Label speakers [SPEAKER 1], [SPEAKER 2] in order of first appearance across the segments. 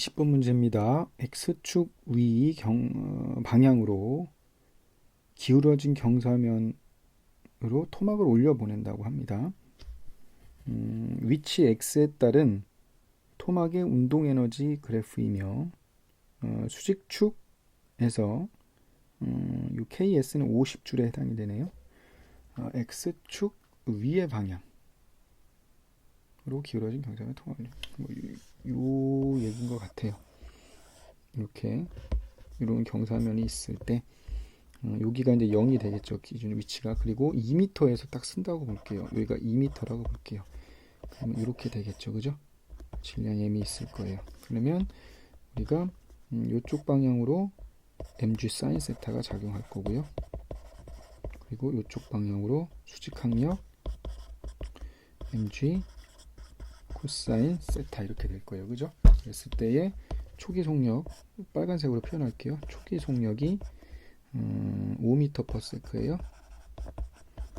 [SPEAKER 1] 20번 문제입니다. X축 위 경, 어, 방향으로 기울어진 경사면으로 토막을 올려보낸다고 합니다. 음, 위치 X에 따른 토막의 운동에너지 그래프이며 어, 수직축에서 음, 이 KS는 50줄에 해당이 되네요. 어, X축 위의 방향 으 로 기울어진 경사면 토막을 뭐, 요, 요 얘기인 것 같아요. 이렇게 이런 경사면이 있을 때 어, 여기가 이제 0이 되겠죠 기준 위치가. 그리고 2m에서 딱 쓴다고 볼게요. 여기가 2m라고 볼게요. 그러면 이렇게 되겠죠 그죠? 질량 m이 있을 거예요. 그러면 우리가 음, 이쪽 방향으로 mg 사인 세타가 작용할 거고요. 그리고 이쪽 방향으로 수직항력 mg 코사인 세타 이렇게 될 거예요. 그죠? 그랬을 때의 초기 속력 빨간색으로 표현할게요. 초기 속력이 음, 5m/s예요.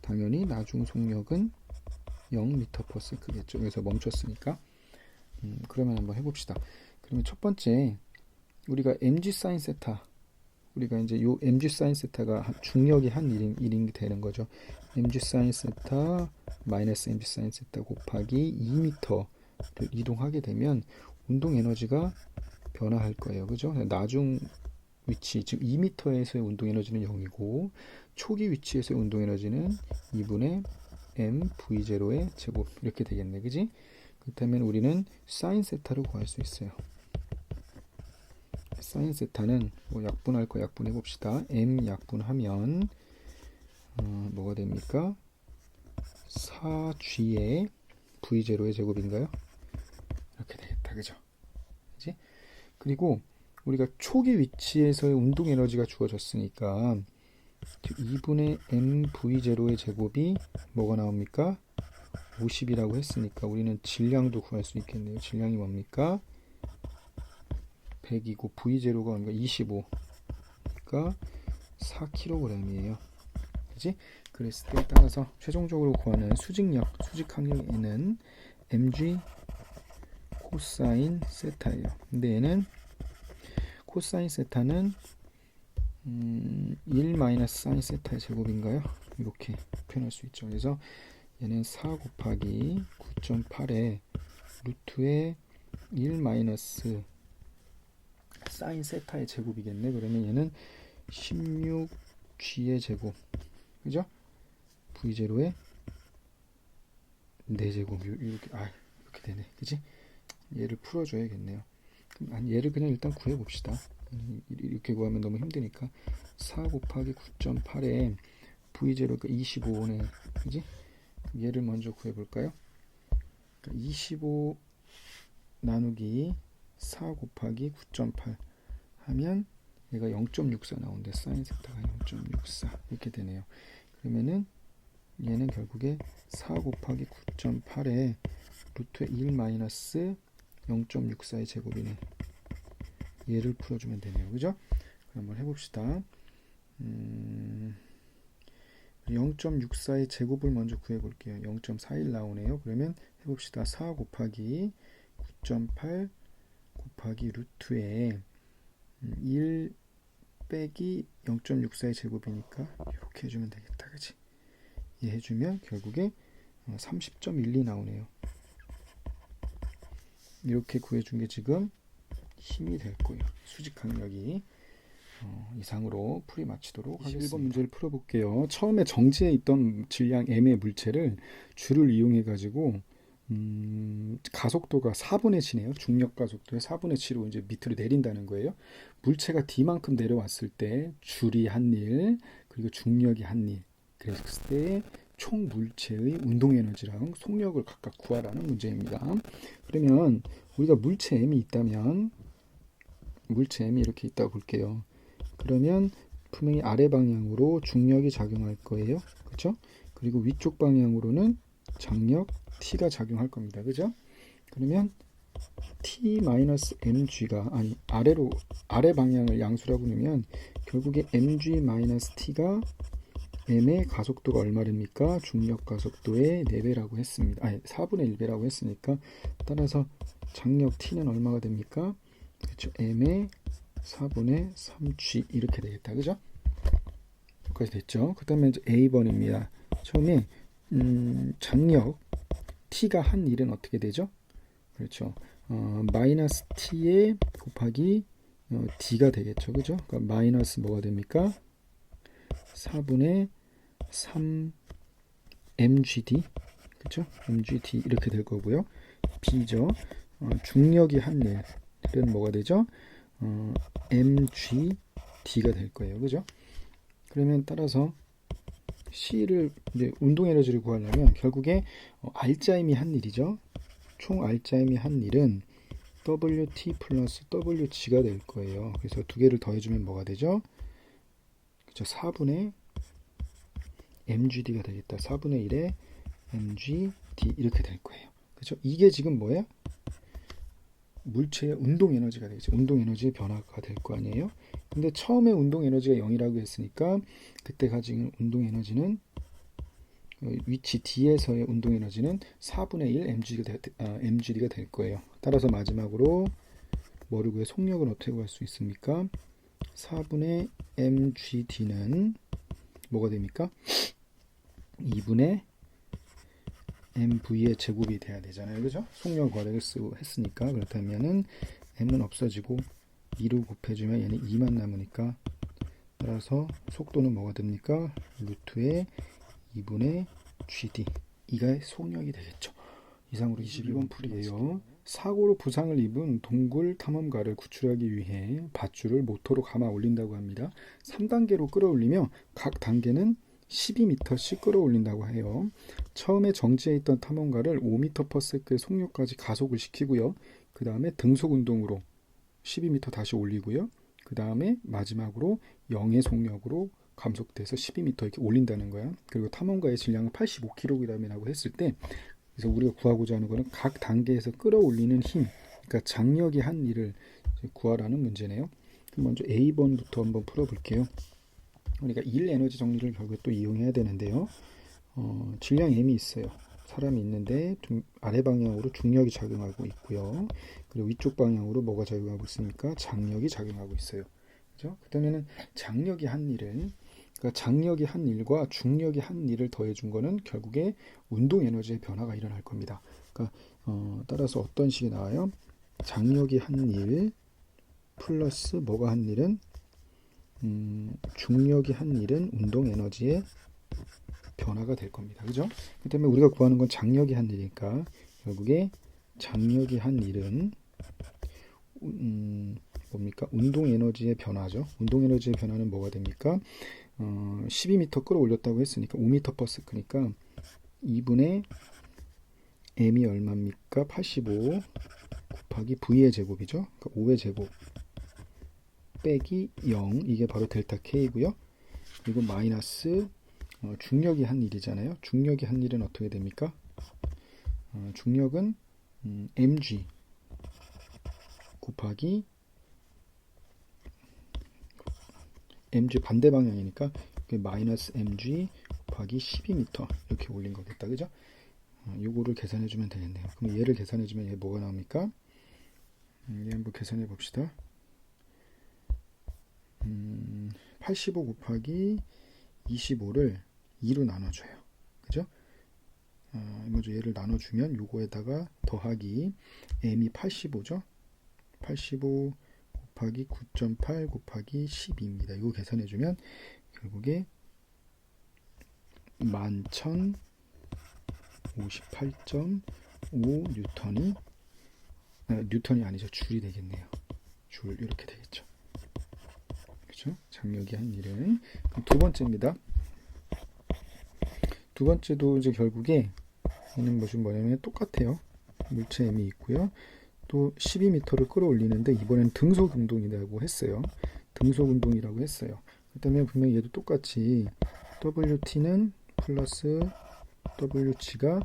[SPEAKER 1] 당연히 나중 속력은 0m/s겠죠. 그래서 멈췄으니까. 음, 그러면 한번 해봅시다. 그러면 첫 번째 우리가 mg 사인 세타 우리가 이제 요 mg 사인 세타가 중력이 한 1인, 1인 되는 거죠. Mg 사인 세타 마이너스 mg 사인 세타 곱하기 2m를 이동하게 되면 운동 에너지가 변화할 거예요. 그죠? 나중 위치, 즉 2m에서의 운동 에너지는 0이고 초기 위치에서의 운동 에너지는 2분의 m v0의 제곱 이렇게 되겠네. 그지? 그렇다면 우리는 사인 세타를 구할 수 있어요. 사인 세타는 뭐 약분할 거 약분해 봅시다. m 약분하면 어, 뭐가 됩니까? 4g의 v0의 제곱인가요? 이렇게 되겠다. 그죠? 그지? 그리고 우리가 초기 위치에서의 운동 에너지가 주어졌으니까 2분의 mv0의 제곱이 뭐가 나옵니까? 50이라고 했으니까 우리는 질량도 구할 수 있겠네요. 질량이 뭡니까? 100이고 v0가 뭡니까? 25. 그러니까 4kg이에요. 그지? 그랬을 때 따라서 최종적으로 구하는 수직력, 수직 항력에는 mg 코사인 세타예요. 근데 얘는 코사인 세타는 음, 1 마이너스 사인 세타의 제곱인가요? 이렇게 표현할 수 있죠. 그래서 얘는 4 곱하기 9.8에 루트의 1 마이너스 사인 세타의 제곱이겠네. 그러면 얘는 16g의 제곱. 그죠? v0의 4제곱. 이렇게, 아, 이렇게 되네. 그지? 얘를 풀어줘야겠네요. 그럼 얘를 그냥 일단 구해봅시다. 이렇게 구하면 너무 힘드니까 4 곱하기 9.8에 v0가 25네. 그지? 얘를 먼저 구해볼까요? 25 나누기 4 곱하기 9.8 하면 얘가 0.64 나오는데 사인 세타가 0.64 이렇게 되네요. 그러면은 얘는 결국에 4 곱하기 9.8에 루트 1 마이너스 0.64의 제곱이네. 얘를 풀어주면 되네요. 그죠? 한번 해봅시다. 음, 0.64의 제곱을 먼저 구해볼게요. 0.41 나오네요. 그러면 해봅시다. 4 곱하기 9.8 곱하기 루트에 1 빼기 0.64의 제곱이니까 이렇게 해주면 되겠다. 그치? 이 해주면 결국에 30.12 나오네요. 이렇게 구해준 게 지금 힘이 될 거예요. 수직 강력이 어, 이상으로 풀이 마치도록 하겠습니다. 1번 문제를 풀어볼게요. 처음에 정지해 있던 질량 m의 물체를 줄을 이용해 가지고 음, 가속도가 4분의 7이네요. 중력 가속도의 4분의 7로 이제 밑으로 내린다는 거예요. 물체가 D만큼 내려왔을 때 줄이 한 일, 그리고 중력이 한 일. 그랬을 때 총 물체의 운동 에너지랑 속력을 각각 구하라는 문제입니다. 그러면 우리가 물체 M이 있다면 물체 M이 이렇게 있다고 볼게요. 그러면 분명히 아래 방향으로 중력이 작용할 거예요. 그렇죠? 그리고 위쪽 방향으로는 장력 T가 작용할 겁니다. 그죠? 그러면 T-mg가 아니 아래로 아래 방향을 양수라고 넣으면 결국에 mg-t가 m의 가속도가 얼마입니까? 중력 가속도의 4배라고 했습니다. 아니 4분의 1배라고 했으니까 따라서 장력 T는 얼마가 됩니까? 그렇죠. m의 4분의 3g 이렇게 되겠다. 그죠? 여기까지 됐죠. 그 다음에 A번입니다. 처음에 음, 장력 t가 한 일은 어떻게 되죠? 그렇죠. 어, 마이너스 t에 곱하기 어, d가 되겠죠. 그죠? 그러니까 마이너스 뭐가 됩니까? 4분의 3 mgd 그죠? mgd 이렇게 될 거고요. b죠. 어, 중력이 한 일은 뭐가 되죠? 어, mgd가 될 거예요. 그죠? 그러면 따라서 C를 이제 운동 에너지를 구하려면 결국에 어, R자임이 한 일이죠. 총 R자임이 한 일은 WT 플러스 WG가 될 거예요. 그래서 두 개를 더해주면 뭐가 되죠? 그죠? 4분의 MGD가 되겠다. 4분의 1의 MGD 이렇게 될 거예요. 그죠? 이게 지금 뭐야? 물체의 운동 에너지가 되겠죠. 운동 에너지의 변화가 될 거 아니에요? 근데 처음에 운동 에너지가 0이라고 했으니까 그때 가진 운동 에너지는 어, 위치 D에서의 운동 에너지는 4분의 1 mg가, 되, 아, mgd가 될 거예요. 따라서 마지막으로 뭐를 구해 속력은 어떻게 구할 수 있습니까? 4분의 mgd는 뭐가 됩니까? 2분의 mv의 제곱이 돼야 되잖아요. 그죠? 속력 거래를 쓰고 했으니까 그렇다면은 m은 없어지고 2로 곱해주면 얘는 2만 남으니까 따라서 속도는 뭐가 됩니까? 루트의 2분의 gd 이가 속력이 되겠죠. 이상으로 22번 풀이에요. 사고로 부상을 입은 동굴 탐험가를 구출하기 위해 밧줄을 모터로 감아 올린다고 합니다. 3단계로 끌어올리며 각 단계는 12m씩 끌어올린다고 해요. 처음에 정지해 있던 탐험가를 5m/s의 속력까지 가속을 시키고요. 그 다음에 등속 운동으로 12m 다시 올리고요. 그 다음에 마지막으로 0의 속력으로 감속돼서 12m 이렇게 올린다는 거야. 그리고 탐험가의 질량은 85kg이라고 했을 때 그래서 우리가 구하고자 하는 거는 각 단계에서 끌어올리는 힘, 그러니까 장력이 한 일을 구하라는 문제네요. 먼저 A번부터 한번 풀어볼게요. 우리가 일 에너지 정리를 결국에 또 이용해야 되는데요. 어, 질량 M이 있어요. 사람이 있는데 좀 아래 방향으로 중력이 작용하고 있고요. 그리고 위쪽 방향으로 뭐가 작용하고 있습니까? 장력이 작용하고 있어요. 그죠? 그다음에는 장력이 한 일은 그러니까 장력이 한 일과 중력이 한 일을 더해준 거는 결국에 운동 에너지의 변화가 일어날 겁니다. 그러니까 어, 따라서 어떤 식이 나와요? 장력이 한 일 플러스 뭐가 한 일은 음, 중력이 한 일은 운동 에너지의 변화가 될 겁니다. 그죠? 그 때문에 우리가 구하는 건 장력이 한 일이니까 결국에 장력이 한 일은 음, 뭡니까? 운동 에너지의 변화죠. 운동 에너지의 변화는 뭐가 됩니까? 어, 12m 끌어올렸다고 했으니까 5m 퍼 세크니까 2분의 m이 얼마입니까? 85 곱하기 v의 제곱이죠. 그러니까 5의 제곱 빼기 0 이게 바로 델타 k고요. 그리고 마이너스 어, 중력이 한 일이잖아요. 중력이 한 일은 어떻게 됩니까? 어, 중력은 음, mg 곱하기 mg 반대 방향이니까 마이너스 mg 곱하기 12m 이렇게 올린 거겠다 그죠? 어, 요거를 계산해 주면 되겠네요 그럼 얘를 계산해 주면 얘 뭐가 나옵니까? 음, 얘 한번 계산해 봅시다 음, 85 곱하기 25를 2로 나눠줘요 그죠? 어, 먼저 얘를 나눠주면 요거에다가 더하기 m이 85죠 85 곱하기 9.8 곱하기 12입니다. 이거 계산해주면 결국에 11,058.5 뉴턴이 아, 뉴턴이 아니죠. 줄이 되겠네요. 줄 이렇게 되겠죠. 그렇죠? 장력이 한 일은 두 번째입니다. 두 번째도 이제 결국에 얘는 뭐좀 뭐냐면 똑같아요. 물체 M이 있고요. 또 12m를 끌어올리는데 이번엔 등속 운동이라고 했어요. 등속 운동이라고 했어요. 그다음에 분명히 얘도 똑같이 WT는 플러스 WG가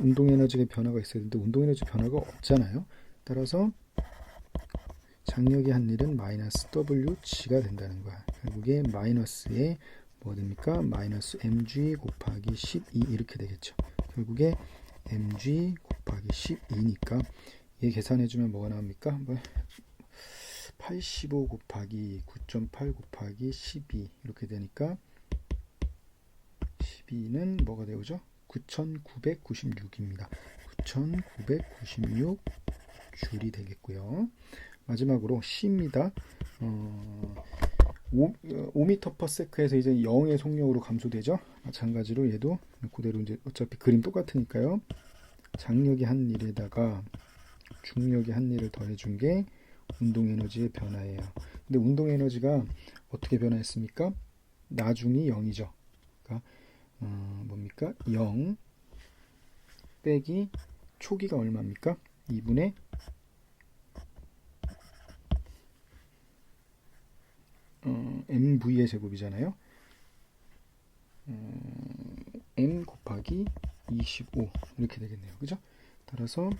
[SPEAKER 1] 운동 에너지의 변화가 있어야 되는데 운동 에너지 변화가 없잖아요. 따라서 장력의 한 일은 마이너스 WG가 된다는 거야. 결국에 마이너스에 뭐 됩니까? 마이너스 mg 곱하기 12 이렇게 되겠죠. 결국에 mg 곱하기 12니까 얘 계산해주면 뭐가 나옵니까? 한번 85 곱하기 9.8 곱하기 12 이렇게 되니까 12는 뭐가 되오죠? 9996입니다. 9996 줄이 되겠고요. 마지막으로 C입니다. 어, 5, 5m/s에서 이제 0의 속력으로 감소되죠. 마찬가지로 얘도 그대로 이제 어차피 그림 똑같으니까요. 장력이 한 일에다가 중력이 한 일을 더해준 게 운동 에너지의 변화예요. 근데 운동 에너지가 어떻게 변화했습니까? 나중이 0이죠. 그러니까 어, 뭡니까? 0 빼기 초기가 얼마입니까? 2분의 어, mv의 제곱이잖아요. 음, m 곱하기 25 이렇게 되겠네요. 그죠? 따라서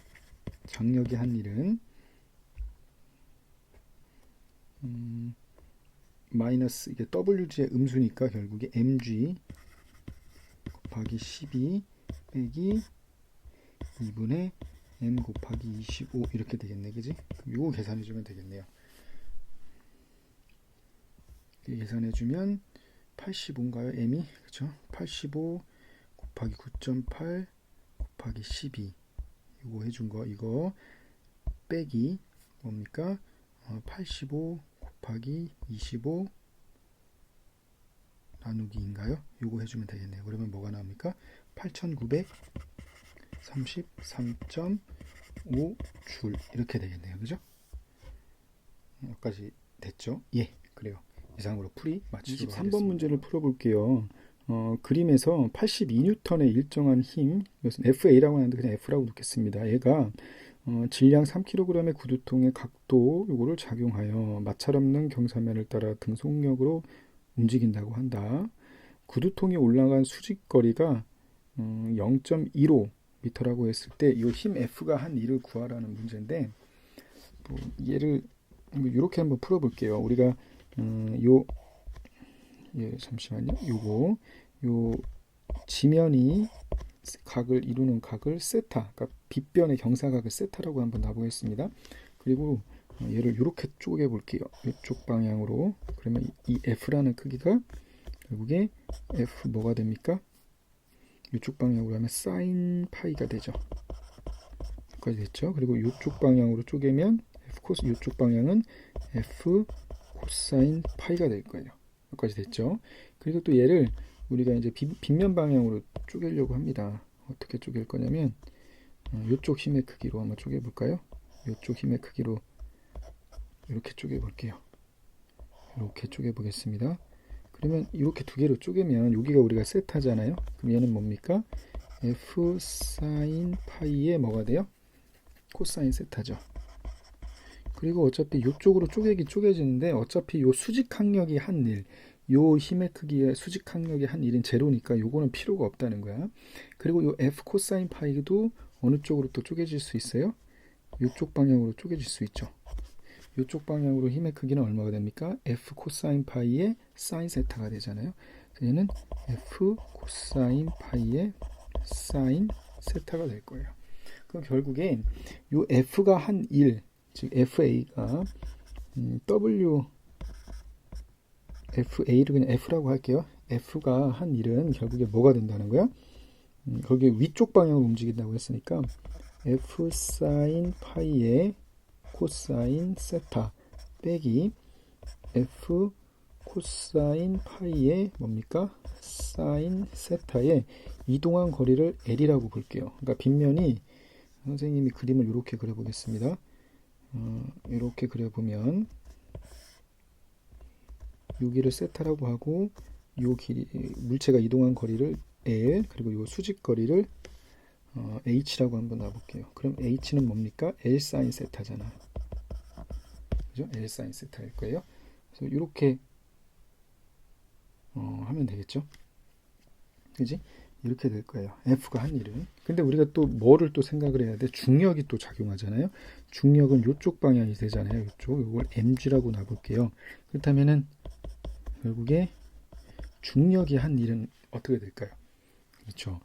[SPEAKER 1] 장력이 한 일은 음, 마이너스 이게 WG의 음수니까 결국에 mg 곱하기 12 빼기 2분의 m 곱하기 25 이렇게 되겠네 그지? 이거 계산해 주면 되겠네요 계산해 주면 85인가요 m이 그쵸? 85 곱하기 9.8 곱하기 12 이거 해준 거 이거 빼기 뭡니까? 어, 85 곱하기 25 나누기인가요? 요거 해주면 되겠네요. 그러면 뭐가 나옵니까? 8933.5줄 이렇게 되겠네요. 그죠? 여기까지 됐죠? 예, 그래요. 이상으로 풀이 마치도록 23번 문제를 풀어볼게요. 어, 그림에서 82N의 일정한 힘, 이것은 FA라고 하는데 그냥 F라고 놓겠습니다. 얘가 어, 질량 3kg의 구두통의 각도 요거를 작용하여 마찰 없는 경사면을 따라 등속력으로 움직인다고 한다. 구두통이 올라간 수직거리가 어, 0.15m라고 했을 때 이 힘 F가 한 일을 구하라는 문제인데 뭐 얘를 이렇게 한번 풀어볼게요. 우리가 음, 요 예, 잠시만요. 요거 요 지면이 각을 이루는 각을 세타, 그러니까 빗변의 경사각을 세타라고 한번 놔보겠습니다. 그리고 어, 얘를 이렇게 쪼개 볼게요. 이쪽 방향으로. 그러면 이 F라는 크기가 결국에 F 뭐가 됩니까? 이쪽 방향으로 하면 사인 파이가 되죠. 여기까지 됐죠. 그리고 이쪽 방향으로 쪼개면 F 코스 이쪽 방향은 F 코사인 파이가 될 거예요. 여기까지 됐죠. 그리고 또 얘를 우리가 이제 빗면 방향으로 쪼개려고 합니다. 어떻게 쪼갤 거냐면 이쪽 어, 힘의 크기로 한번 쪼개 볼까요? 이쪽 힘의 크기로 이렇게 쪼개 볼게요. 이렇게 쪼개 보겠습니다. 그러면 이렇게 두 개로 쪼개면 여기가 우리가 세타잖아요. 그럼 얘는 뭡니까? f 사인 파이에 뭐가 돼요? 코사인 세타죠. 그리고 어차피 이쪽으로 쪼개기 쪼개지는데 어차피 요 수직 항력이 한 일, 요 힘의 크기의 수직 항력이 한 1인 제로니까 요거는 필요가 없다는 거야. 그리고 요 f 코사인 파이도 어느 쪽으로 또 쪼개질 수 있어요? 요쪽 방향으로 쪼개질 수 있죠. 요쪽 방향으로 힘의 크기는 얼마가 됩니까? f 코사인 파이의 사인 세타가 되잖아요. 얘는 f 코사인 파이의 사인 세타가 될 거예요. 그럼 결국에 요 f가 한 1, 즉 fa가 음, w FA를 그냥 F라고 할게요. F가 한 일은 결국에 뭐가 된다는 거야? 음, 거기 위쪽 방향으로 움직인다고 했으니까 F 사인 파이의 코사인 세타 빼기 F 코사인 파이의 뭡니까? 사인 세타의 이동한 거리를 L이라고 볼게요. 그러니까 빗면이 선생님이 그림을 이렇게 그려보겠습니다. 어, 이렇게 그려보면 여기를 세타라고 하고 요 길이 물체가 이동한 거리를 L 그리고 요 수직 거리를 어, H라고 한번 놔볼게요. 그럼 H는 뭡니까? L 사인 세타잖아. 그죠? L 사인 세타일 거예요. 그래서 이렇게 어, 하면 되겠죠. 그지? 이렇게 될 거예요. F가 한 일은. 근데 우리가 또 뭐를 또 생각을 해야 돼? 중력이 또 작용하잖아요. 중력은 이쪽 방향이 되잖아요. 이쪽. 이걸 mg라고 놔볼게요. 그렇다면은 결국에 중력이 한 일은 어떻게 될까요? 그렇죠.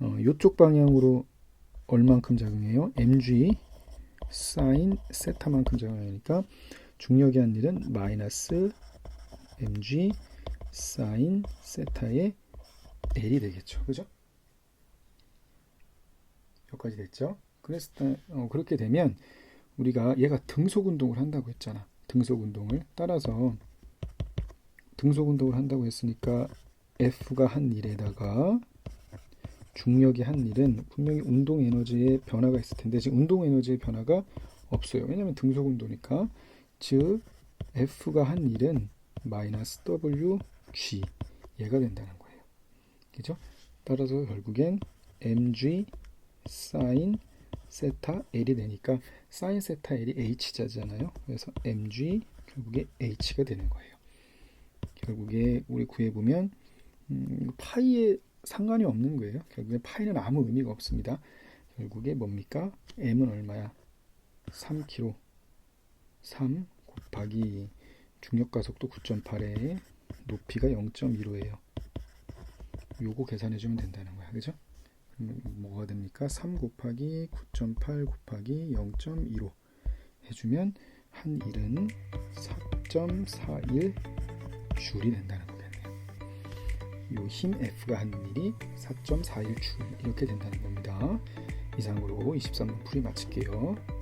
[SPEAKER 1] 어, 이쪽 방향으로 얼만큼 작용해요? mg 사인 세타만큼 정하니까 중력이 한 일은 마이너스 mg 사인 세타의 l이 되겠죠. 그죠? 여기까지 됐죠? 그래서 어, 그렇게 되면 우리가 얘가 등속 운동을 한다고 했잖아. 등속 운동을 따라서 등속 운동을 한다고 했으니까 F가 한 일에다가 중력이 한 일은 분명히 운동 에너지의 변화가 있을 텐데 지금 운동 에너지의 변화가 없어요. 왜냐면 등속 운동이니까 즉 F가 한 일은 마이너스 WG 얘가 된다는 거예요. 그죠? 따라서 결국엔 mg 사인 세타 L이 되니까 사인 세타 L이 H자잖아요. 그래서 mg 결국에 H가 되는 거예요. 결국에 우리 구해보면 음, 파이에 상관이 없는 거예요. 결국에 파이는 아무 의미가 없습니다. 결국에 뭡니까? m은 얼마야? 3kg 3 곱하기 중력 가속도 9.8에 높이가 0.15예요. 요거 계산해 주면 된다는 거야. 그죠? 뭐가 됩니까? 3 곱하기 9.8 곱하기 0.15 해주면 한 일은 4.41 줄이 된다는 거겠네요. 요힘 F가 한 일이 4.41줄 이렇게 된다는 겁니다. 이상으로 23번 풀이 마칠게요.